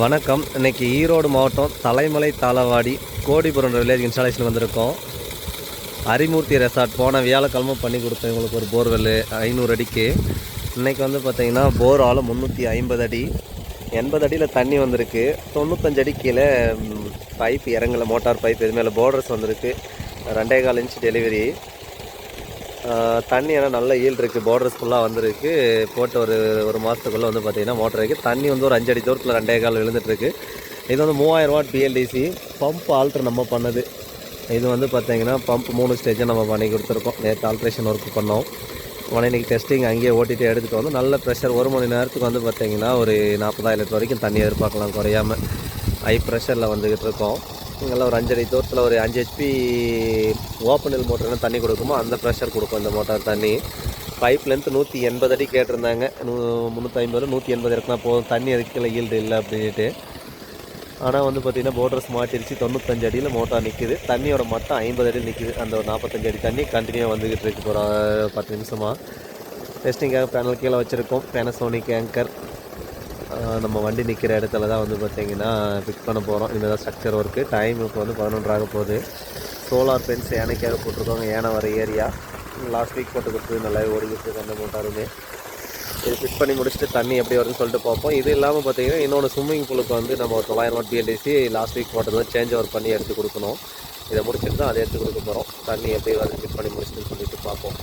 வணக்கம். இன்னைக்கு ஈரோடு மாவட்டம் தலைமலை தாளவாடி கோடிபுரம் வில்லேஜ் இன்ஸ்டாலேஷன் வந்திருக்கோம். அரிமூர்த்தி ரெசார்ட் போன வியாழக்கிழமை பண்ணி கொடுத்தேன். உங்களுக்கு ஒரு போர்வெல் ஐநூறு அடிக்கு. இன்றைக்கி வந்து பார்த்திங்கன்னா போர் ஆழம் முந்நூற்றி ஐம்பது அடி. எண்பது அடியில் தண்ணி வந்திருக்கு. தொண்ணூத்தஞ்சு அடி கீழே பைப் இறங்கலை. மோட்டார் பைப் இது மேலே போர்டர்ஸ் வந்திருக்கு. ரெண்டே கால் இன்ச் டெலிவரி தண்ணி ஏன்னா நல்ல ஈல்டு இருக்குது பார்டர்ஸ் ஃபுல்லாக வந்திருக்கு. போட்டு ஒரு ஒரு மாதத்துக்குள்ளே வந்து பார்த்திங்கன்னா மோட்டர் இருக்குது தண்ணி வந்து ஒரு அஞ்சடி தூரத்தில் ரெண்டே கால் விழுந்துட்டுருக்கு இது வந்து மூவாயிரம் வாட் பிஎல்டிசி பம்ப் ஆல்ட்ரு நம்ம பண்ணது. இது வந்து பார்த்திங்கன்னா பம்ப் மூணு ஸ்டேஜை நம்ம பண்ணி கொடுத்துருக்கோம். நேற்று ஆல்ட்ரேஷன் ஒர்க் பண்ணோம். உடனே இன்றைக்கி டெஸ்டிங் அங்கேயே ஓட்டிகிட்டு எடுத்துகிட்டு வந்து நல்ல ப்ரெஷர் ஒரு மணி நேரத்துக்கு வந்து பார்த்திங்கன்னா ஒரு நாற்பதாயிரம் லிட்டர் வரைக்கும் தண்ணி எதிர்பார்க்கலாம் குறையாம. ஹை ப்ரெஷரில் வந்துக்கிட்டு இருக்கோம். இங்கெல்லாம் ஒரு அஞ்சடி தூரத்தில் ஒரு அஞ்சு ஹெச்பி ஓப்பனில் என்ன தண்ணி கொடுக்குமோ அந்த ப்ரெஷர் கொடுக்கும் இந்த மோட்டார் தண்ணி. பைப் லென்த் நூற்றி எண்பது அடி கேட்டிருந்தாங்க. நூ முந்நூற்றி ஐம்பது நூற்றி எண்பது இருக்குனா போதும். தண்ணி அதுக்குள்ள ஈல்டு இல்லை அப்படின்ட்டு ஆனால் வந்து பார்த்திங்கன்னா போட்ரஸ் மாட்டிருச்சு தொண்ணூத்தஞ்சு அடியில் மோட்டார் நிற்குது தண்ணியோட மட்டம் ஐம்பது அடியில் நிற்குது அந்த ஒரு நாற்பத்தஞ்சு அடி தண்ணி கண்டினியூவாக வந்துக்கிட்டு இருக்கு ஒரு பத்து நிமிஷமாக டெஸ்டிங்காக பேனல் கீழே வச்சுருக்கோம். பேனசோனிக் ஏங்கர் நம்ம வண்டி நிற்கிற இடத்துல தான் வந்து பார்த்திங்கன்னா ஃபிக்ஸ் பண்ண போகிறோம் இந்த தான் ஸ்ட்ரக்சர் ஒர்க்கு டைம் இப்போ வந்து பதினொன்றாக போகுது. சோலார் பென்ஸ் யானைக்காக போட்டிருக்கோங்க யானை வர ஏரியா. லாஸ்ட் வீக் போட்டு கொடுத்து நல்லாவே ஓடிக்கிட்டு அந்த மோட்டாருமே இது ஃபிட் பண்ணி முடிச்சுட்டு தண்ணி எப்படி வருதுன்னு சொல்லிட்டு பார்ப்போம். இது இல்லாமல் பார்த்தீங்கன்னா இன்னொன்று ஸ்விம்மிங் பூலுக்கு வந்து நம்ம ஒரு தொள்ளாயிரம் வாட் பிஎல்டிசி லாஸ்ட் வீக் போட்டது சேஞ்ச் ஓவர் பண்ணி எடுத்து கொடுக்கணும். இதை முடிச்சுட்டு தான் அதை எடுத்து கொடுக்க போகிறோம் தண்ணி எப்படி வருது ஃபிட் பண்ணி முடிச்சுட்டு சொல்லிட்டு பார்ப்போம்.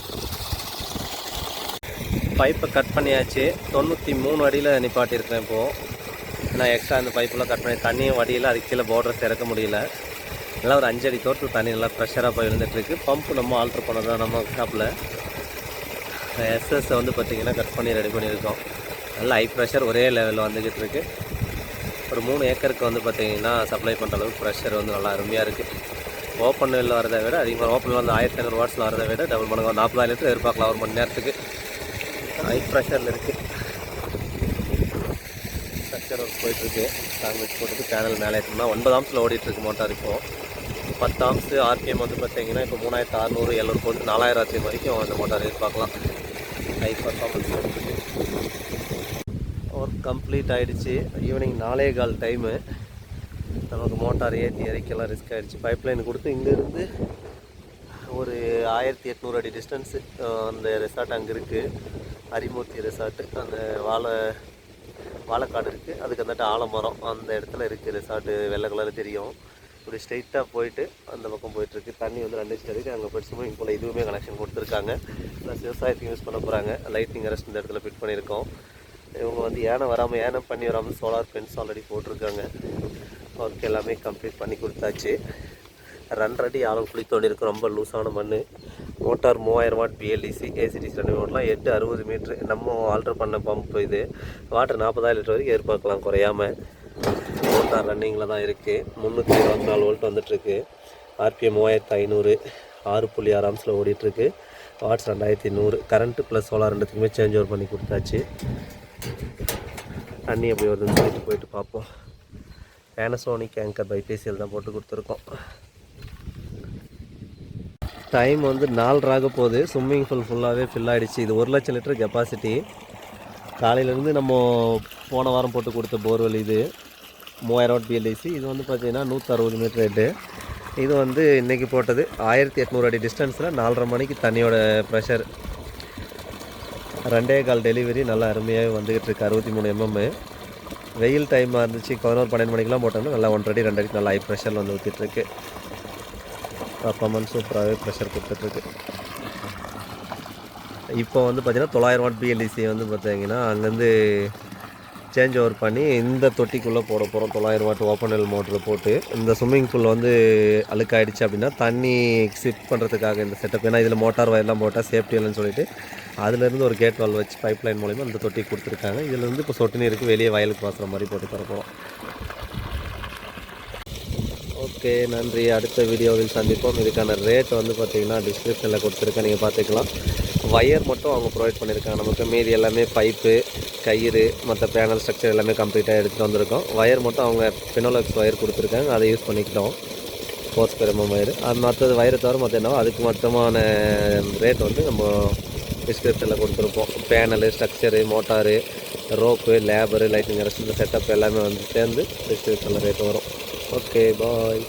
பைப்பை கட் பண்ணியாச்சு. தொண்ணூற்றி மூணு அடியில் நிப்பாட்டியிருக்கிறேன் இப்போது நான் எக்ஸ்ட்ரா அந்த பைப்பெல்லாம் கட் பண்ணி தண்ணியும் வடியில் அதுக்கு கீழே போர்டர் இறக்க முடியல. நல்லா ஒரு அஞ்சடி தோட்டத்தில் தண்ணி நல்லா ப்ரெஷராக போய் விழுந்துட்டுருக்கு. பம்ப் நம்ம ஆல்ட்ரு பண்ணது தான் நம்ம ஷாப்பில் எஸ்எஸ் வந்து பார்த்திங்கன்னா கட் பண்ணி ரெடி பண்ணியிருக்கோம். நல்லா ஹை ப்ரெஷர் ஒரே லெவலில் வந்துக்கிட்டு இருக்கு ஒரு மூணு ஏக்கருக்கு வந்து பார்த்திங்கன்னா சப்ளை பண்ணுற அளவுக்கு ப்ரெஷர் வந்து நல்லா அருமையாக இருக்குது ஓப்பன் வெளில வரதை விட அதிகமாக ஓப்பனில் வந்து ஆயிரத்தி ஐநூறு வாட்ஸில் வரதை விட டபுள் மடங்கு நாற்பதாயிரம் லிட்டர் எதிர்பார்க்கலாம் ஒரு மணி நேரத்துக்கு. ஹை ப்ரெஷரில் இருக்குது ஸ்ட்ரக்சர் ஒர்க் போயிட்டுருக்கு. காங்கிரஸ் போட்டுட்டு பேனல் மேலே ஏற்றோம்னா ஒன்பது ஆம்ஸில் ஓடிட்டுருக்கு மோட்டார் இப்போது பத்து ஆம்ஸு ஆர்பிஎம் வந்து பார்த்தீங்கன்னா இப்போ மூணாயிரத்து அறநூறு எழுநூறு போட்டு நாலாயிரம் ஆர்பிஎம் வரைக்கும் அந்த மோட்டார் எதிர்பார்க்கலாம். ஹை பர்ஃபார்மன்ஸ் ஒர்க் கம்ப்ளீட் ஆகிடுச்சு ஈவினிங் நாலே கால் டைமு நமக்கு மோட்டார் ஏற்றி இறக்கலாம் ரிஸ்க் ஆகிடுச்சு பைப் லைன் கொடுத்து இங்கேருந்து ஒரு ஆயிரத்தி எட்நூறு அடி டிஸ்டன்ஸு அந்த ரெசார்ட் அங்கே இருக்குது அரிமூர்த்தி ரிசார்ட்டு அந்த வாழை வாழைக்காடு இருக்குது அதுக்கு அந்தாட்ட ஆலமரம் அந்த இடத்துல இருக்குது ரிசார்ட்டு வெள்ளை கலரில் தெரியும். இப்படி ஸ்ட்ரெயிட்டாக போயிட்டு அந்த பக்கம் போயிட்டுருக்கு தண்ணி வந்து ரெண்டு ஸ்டேருக்கு அங்கே போயிட்டு ஸ்விம்மிங் பூல் இதுவுமே கனெக்ஷன் கொடுத்துருக்காங்க. ப்ளஸ் விவசாயத்துக்கு யூஸ் பண்ண போகிறாங்க லைட்டிங் அரெஸ்ட் இந்த இடத்துல ஃபிட் பண்ணியிருக்கோம். இவங்க வந்து யானை வராமல் யானை பண்ணி வராமல் சோலார் ஃபென்ஸ் ஆல்ரெடி போட்டிருக்காங்க. ஒர்க் எல்லாமே கம்ப்ளீட் பண்ணி கொடுத்தாச்சு. ரெண்டரை ஆழம் குழி தோண்டி ரொம்ப லூஸான மண் மோட்டார் மூவாயிரம் வாட் பிஎல்டிசி ஏசிடிசி ரெண்டு ஓட்டலாம். எட்டு அறுபது மீட்ரு நம்ம ஆல்டர் பண்ண பம்ப் இது. வாட்டர் நாற்பதாயிரம் லிட்டர் வரைக்கும் எதிர்பார்க்கலாம் குறையாம. மோட்டார் ரன்னிங்கில் தான் இருக்குது முந்நூற்றி இருபத்தி நாலு வோல்ட் வந்துட்டுருக்கு. ஆர்பிஎம் மூவாயிரத்து ஐநூறு ஆறு புள்ளி ஆறு ஆம்ஸில் ஓடிட்டுருக்கு. வாட்ஸ் ரெண்டாயிரத்தி நூறு கரண்ட்டு ப்ளஸ் சோலார் ரெண்டுத்துக்குமே சேஞ்ச் ஓவர் பண்ணி கொடுத்தாச்சு. தண்ணி எப்படி வருதுன்னு சொல்லிட்டு போயிட்டு பார்ப்போம். பேனசோனிக் ஆங்கர் பைபேசியல் தான் போட்டு கொடுத்துருக்கோம். டைம் வந்து நாலராக போகுது. ஸ்விம்மிங் பூல் ஃபுல்லாகவே ஃபில் ஆகிடுச்சு இது ஒரு லட்சம் லிட்டர் கெப்பாசிட்டி காலையிலேருந்து நம்ம போன வாரம் போட்டு கொடுத்த போர்வெல் இது. மூவாயிரம் வாட் பிஎல்ஐசி இது வந்து பார்த்திங்கன்னா நூற்றறுபது மீட்டர் ரேட்டு இது வந்து இன்றைக்கி போட்டது ஆயிரத்தி எட்நூறு அடி டிஸ்டன்ஸில் நாலரை மணிக்கு தண்ணியோட ப்ரெஷர் ரெண்டே கால் டெலிவரி நல்லா அருமையாக வந்துக்கிட்டு இருக்கு. அறுபத்தி மூணு எம்எம்மு வெயில் டைமாக இருந்துச்சு. பதினோரு பன்னெண்டு மணிக்கெலாம் போட்டோம்னா நல்லா ஒன்றரை அடி நல்லா ஹை ப்ரெஷரில் வந்து ஊற்றிட்டுருக்கு பர்ஃபாமன்ஸ் சூப்பராகவே ப்ரெஷர் கொடுத்துட்ருக்கு இப்போ வந்து பார்த்தீங்கன்னா தொள்ளாயிரம் வாட் பிஎல்டிசி வந்து பார்த்தீங்கன்னா அங்கேருந்து சேஞ்ச் ஓவர் பண்ணி இந்த தொட்டிக்குள்ளே போட போகிறோம் தொள்ளாயிரம் வாட் ஓப்பன் எல் மோட்டர் போட்டு இந்த ஸ்விம்மிங் பூல் வந்து அழுக்காயிடுச்சு அப்படின்னா தண்ணி சிப் பண்ணுறதுக்காக இந்த செட்டப் ஏன்னா இதில் மோட்டார் வயர்லாம் போட்டால் சேஃப்டி இல்லைன்னு சொல்லிட்டு அதுலேருந்து ஒரு கேட் வால் வச்சு பைப் லைன் மூலிமா இந்த தொட்டி கொடுத்துருக்காங்க. இதில் வந்து இப்போ சொட்டு நீருக்கு வெளியே வயலுக்கு பாசுகிற மாதிரி போட்டு தர போகிறோம் ஓகே நன்றி. அடுத்த வீடியோவில் சந்திப்போம். இதுக்கான ரேட் வந்து பார்த்தீங்கன்னா டிஸ்கிரிப்ஷனில் கொடுத்துருக்கேன். நீங்கள் பார்த்துக்கலாம். ஒயர் மட்டும் அவங்க ப்ரொவைட் பண்ணியிருக்காங்க. நமக்கு மீதி எல்லாமே பைப்பு கயிறு மற்ற பேனல் ஸ்ட்ரக்சர் எல்லாமே கம்ப்ளீட்டாக எடுத்துகிட்டு வந்திருக்கோம். ஒயர் மட்டும் அவங்க பினோலக்ஸ் ஒயர் கொடுத்துருக்காங்க. அதை யூஸ் பண்ணிக்கிட்டோம். போர்ஸ் பெருமம் வயர் அது மற்றது வயரை தவிர மற்ற என்னவோ அதுக்கு மொத்தமான ரேட் வந்து நம்ம டிஸ்கிரிப்ஷனில் கொடுத்துருப்போம். Panel structure motor rope labour lighting rest setup எல்லாமே வந்து சேர்ந்து டிஸ்கிரிப்ஷனில் ரேட் வரும். Okay bye